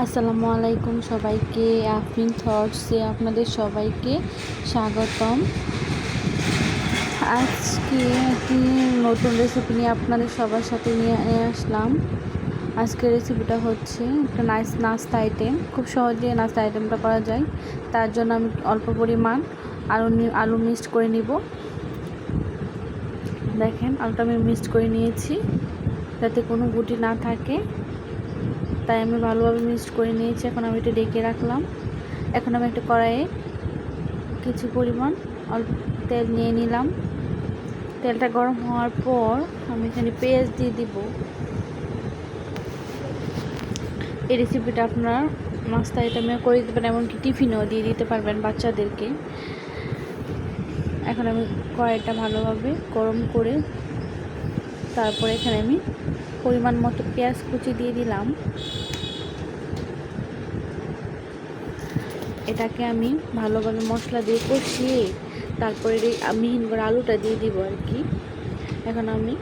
আসসালামু আলাইকুম সবাইকে, আফরিন থটসে আপনাদের সবাইকে স্বাগতম। আজকে একটি নতুন রেসিপি নিয়ে আপনাদের সবার সাথে নিয়ে আসলাম। আজকের রেসিপিটা হচ্ছে একটা নাইস নাস্তা আইটেম খুব সহজে নাস্তা আইটেমটা করা যায়। তার জন্য আমি অল্প পরিমাণ আলু আলু মিক্সড করে নিব। দেখেন আলুটা আমি মিক্সড করে নিয়েছি। যাতে কোনো গুটি না থাকে। তাই আমি ভালোভাবে মিক্সড করে নিয়েছি, এখন আমি এটা ডেকে রাখলাম। এখন আমি একটা কড়াইয়ে কিছু পরিমাণ অল্প তেল নিয়ে নিলাম। তেলটা গরম হওয়ার পর আমি এখানে পেঁয়াজ দিয়ে দিব। এই রেসিপিটা আপনার নাস্তা আইটেমে করে দিতে পারেন এমনকি টিফিনও দিয়ে দিতে পারবেন বাচ্চাদেরকে। এখন আমি কড়াইটা ভালোভাবে গরম করে তারপরে এখানে আমি পরিমাণ মতো পেঁয়াজ কুচি দিয়ে দিলাম। এটাকে আমি ভালোভাবে মশলা দিয়ে কষিয়ে তারপরে মিহিন করে আলুটা দিয়ে দিব আর কি। এখন আমি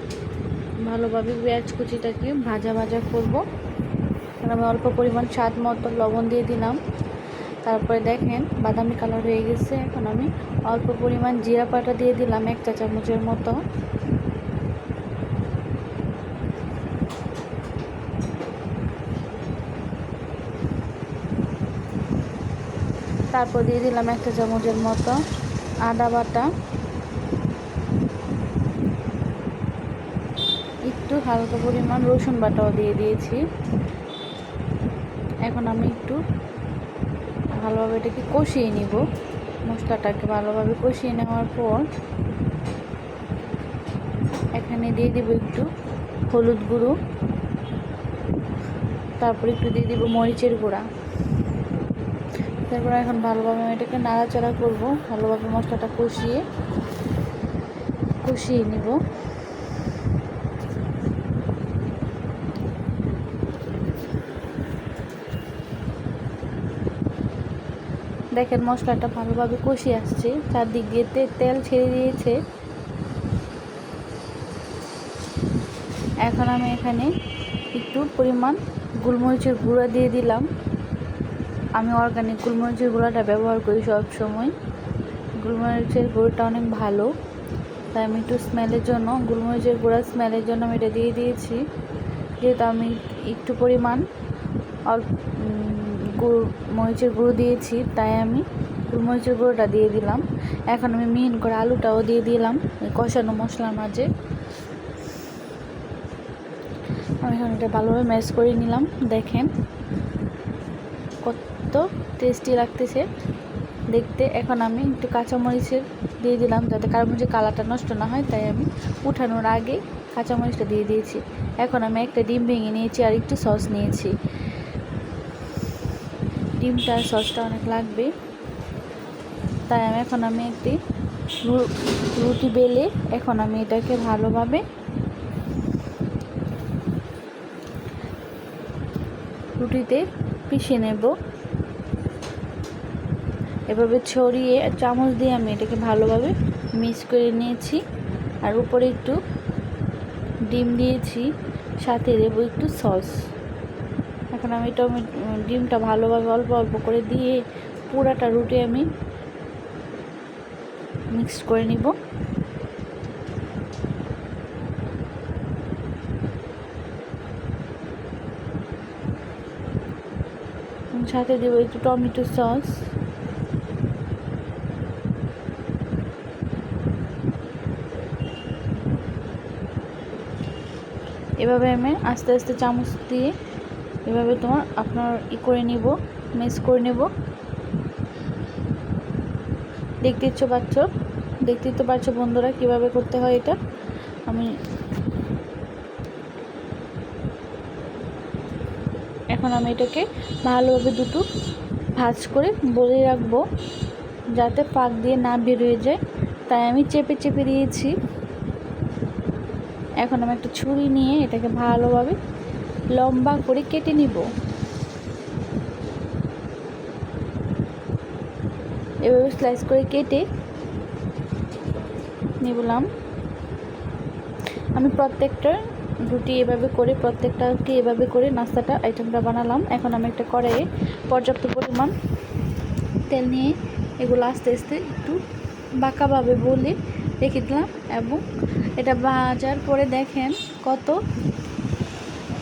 ভালোভাবে পেঁয়াজ কুচিটাকে ভাজা ভাজা করব। এখন আমি অল্প পরিমাণ স্বাদ মতো লবণ দিয়ে দিলাম। তারপরে দেখেন বাদামি কালার হয়ে গেছে। এখন আমি অল্প পরিমাণ জিরা পাটা দিয়ে দিলাম এক চা চামচের মতো। তারপর দিয়ে দিলাম একটা চামচের মতো আদা বাটা। একটু হালকা পরিমাণ রসুন বাটাও দিয়ে দিয়েছি। এখন আমি একটু ভালোভাবে এটাকে কষিয়ে নিব। মশলাটাকে ভালোভাবে কষিয়ে নেওয়ার পর এখানে দিয়ে দিব একটু হলুদ গুঁড়ো। তারপর একটু দিয়ে দিব মরিচের গুঁড়া। তারপর এখন ভালোভাবে আমি এটাকে নাড়াচাড়া করব। ভালোভাবে মশলাটা কষিয়ে কষিয়ে নিব। দেখেন মশলাটা ভালোভাবে কষিয়ে আসছে। চারদিক দিয়ে তেল ছেড়ে দিয়েছে। এখন আমি এখানে একটু পরিমাণ গোলমরিচের গুঁড়া দিয়ে দিলাম। আমি অর্গানিক গোলমরিচের গুঁড়াটা ব্যবহার করি সব সময়, গোলমরিচের গুঁড়োটা অনেক ভালো। তাই আমি একটু স্মেলের জন্য, গুলমরিচের গুঁড়া স্মেলের জন্য আমি এটা দিয়ে দিয়েছি। যেহেতু আমি একটু পরিমাণ অল্প গুঁড়ো, মরিচের গুঁড়ো দিয়েছি, তাই আমি গোলমরিচের গুঁড়োটা দিয়ে দিলাম। এখন আমি মিহিন করে আলুটাও দিয়ে দিলাম কষানো মশলার মাঝে। আমি এখন এটা ভালোভাবে ম্যাশ করে নিলাম, দেখেন। কত টেস্টি লাগতেছে। দেখতে এখন আমি একটু কাঁচামরিচের দিয়ে দিলাম যাতে কাঁচামরিচের কালারটা নষ্ট না হয়, তাই আমি উঠানোর আগে কাঁচামরিচটা দিয়ে দিয়েছি। এখন আমি একটা ডিম ভেঙে নিয়েছি আর একটু সস নিয়েছি। ডিমটা আর সসটা অনেক লাগবে। তাই আমি এখন আমি একটি রুটি বেলে এখন আমি এটাকে ভালোভাবে রুটিতে পিষে নেব। এভাবে ছড়িয়ে চামচ দিয়ে আমি এটাকে ভালোভাবে মিক্স করে নিয়েছি। আর উপরে একটু ডিম দিয়েছি, সাথে দেবো একটু সস। এখন আমি টমেটো, ডিমটা ভালোভাবে অল্প অল্প করে দিয়ে পুরাটা রুটি আমি মিক্স করে নিব। সাথে দেবো একটু টমেটো সস। এভাবে আমি আস্তে আস্তে চামচ দিয়ে এভাবে তোমার আপনার ই করে নিব মিক্স করে নেব। দেখতে ইচ্ছো পাচ্ছ? দেখতেই তো পারছ বন্ধুরা কীভাবে করতে হয় এটা? আমি এখন আমি এটাকে ভালোভাবে দুটো ভাজ করে বলে রাখব, যাতে পাক দিয়ে না বেরোয় যায়। তাই আমি চেপে চেপে দিয়েছি। এখন আমি একটা ছুরি নিয়ে এটাকে ভালোভাবে লম্বা করে কেটে নিব। এভাবে স্লাইস করে কেটে নিবলাম। আমি প্রত্যেকটা রুটি এভাবে করে প্রত্যেকটা রুটি এভাবে করে নাস্তাটা আইটেমটা বানালাম। এখন আমি একটা কড়াইয়ে পর্যাপ্ত পরিমাণ তেল নিয়ে এগুলো আস্তে আস্তে একটু বাঁকাভাবে বলে রেখে দিলাম এবং এটা বাজার পরে দেখেন কত।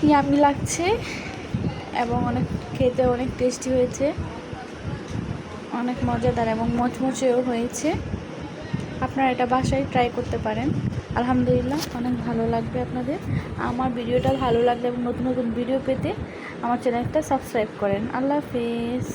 ইয়ামি লাগছে এবং অনেক খেতে অনেক টেস্টি হয়েছে। অনেক মজাদার এবং মচমচেও হয়েছে। আপনারা এটা বাসায় ট্রাই করতে পারেন। আলহামদুলিল্লাহ, অনেক ভালো লাগবে আপনাদের। আমার ভিডিওটা ভালো লাগলে এবং নতুন নতুন ভিডিও পেতে আমার চ্যানেলটা সাবস্ক্রাইব করেন। আল্লাহ হাফেজ।